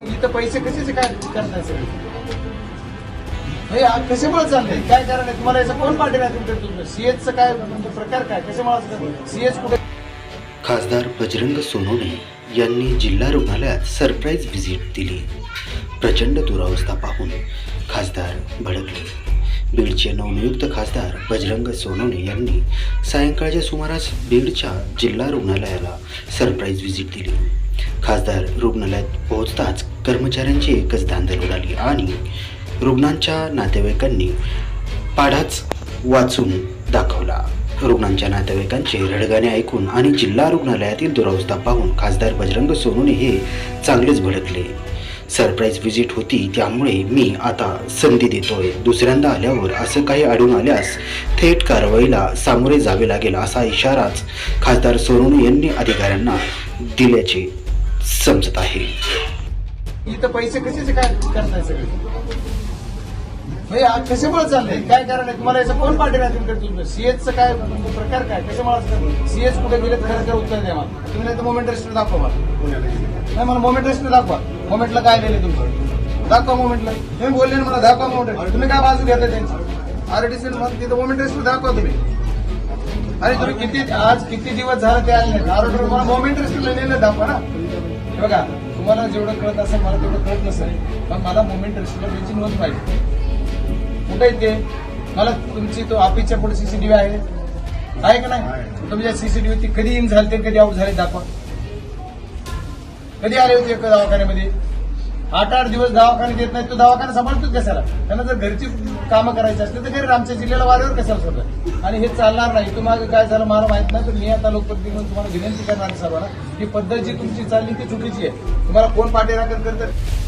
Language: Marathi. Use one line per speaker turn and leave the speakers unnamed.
इथं पैसे कसे काय करताय सगळे? हे आ- कशामुळे चाललंय काय कारण आहे? तुम्हाला याचं कोण पाठी नाही तुमच्या तुमचं सीएचचं काय म्हणजे प्रकार काय? कशामुळे सीएच कुठे?
खासदार बजरंग सोनवणे यांनी जिल्हा रुग्णालयात सरप्राईज व्हिजिट दिली. प्रचंड दुरावस्था पाहून खासदार भडकले. बीडचे नवनियुक्त खासदार बजरंग सोनवणे यांनी सायंकाळच्या सुमारास बीडच्या जिल्हा रुग्णालयाला सरप्राईज व्हिजिट दिली. खासदार रुग्णालयात पोहोचताच कर्मचाऱ्यांची एकच धांदल उडाली आणि रुग्णांच्या नातेवाईकांनी पाढाच वाचून दाखवला. रुग्णांच्या नातेवाईकांचे रडगाणे ऐकून आणि जिल्हा रुग्णालयातील दुरावस्था पाहून खासदार बजरंग सोनूने हे चांगलेच भडकले. सरप्राईज व्हिजिट होती त्यामुळे मी आता संधी देतोय. दुसऱ्यांदा आल्यावर असं काही आढळून आल्यास थेट कारवाईला सामोरे जावे लागेल असा इशाराच खासदार सोनू यांनी अधिकाऱ्यांना दिल्याचे समजत आहे.
इथं पैसे कशाचे काय करताय सगळे? आज आ- कशामुळे चाललंय? काय कारण आहे? तुम्हाला याचं कोण पाठी राहतील तुमच्या तुमचं? सीएचचं काय प्रकार काय? कशामुळे सीएच कुठे गेले खरं तर उत्तर द्या मला. तुम्ही नाही तर मोमेंट रजिस्टर दाखवा मला. नाही मला मोमेंट रजिस्टर दाखवा. मोमेंटला काय लिहिले तुमचं? दाखवा मोमेंटला तुम्ही बोलले ना मला दाखवा मोमेंट तुम्ही काय बाजू घेता त्यांची? आरटीसी तिथं मोमेंट रजिस्टर दाखवा तुम्ही. अरे तुम्ही किती आज किती दिवस झाले ते आले नाही. मोमेंट रजिस्टरला लिहिलं दाखवा ना. हे बघा तुम्हाला जेवढं कळत असेल मला तेवढं कळत नसेल पण मला मोमेंट रजिस्टरला त्याची नोंद पाहिजे. कुठे येते मला तुमची तो ऑफिसच्या पुढे सीसीटीव्ही आहे. आहे का नाही? तुमच्या सीसीटीव्ही ती कधी इन झाले ते कधी आउट झाले दाखवा. कधी आले होते एका दवाखान्यामध्ये? आठ आठ दिवस दवाखान्यात येत नाही तो दवाखाना सांभाळतोच कशाला? त्यांना जर घरची कामं करायची असते तर घरी आमच्या जिल्ह्याला वाऱ्यावर कशाला सोडलं आणि हे चालणार नाही. तुम्हाला काय झालं मला माहीत नाही तर मी आता लोकप्रतिनिधी म्हणून तुम्हाला विनंती करणार सर्वांना ही पद्धत जी तुमची चालली ती चुकीची आहे. तुम्हाला कोण पाठीराखण करतं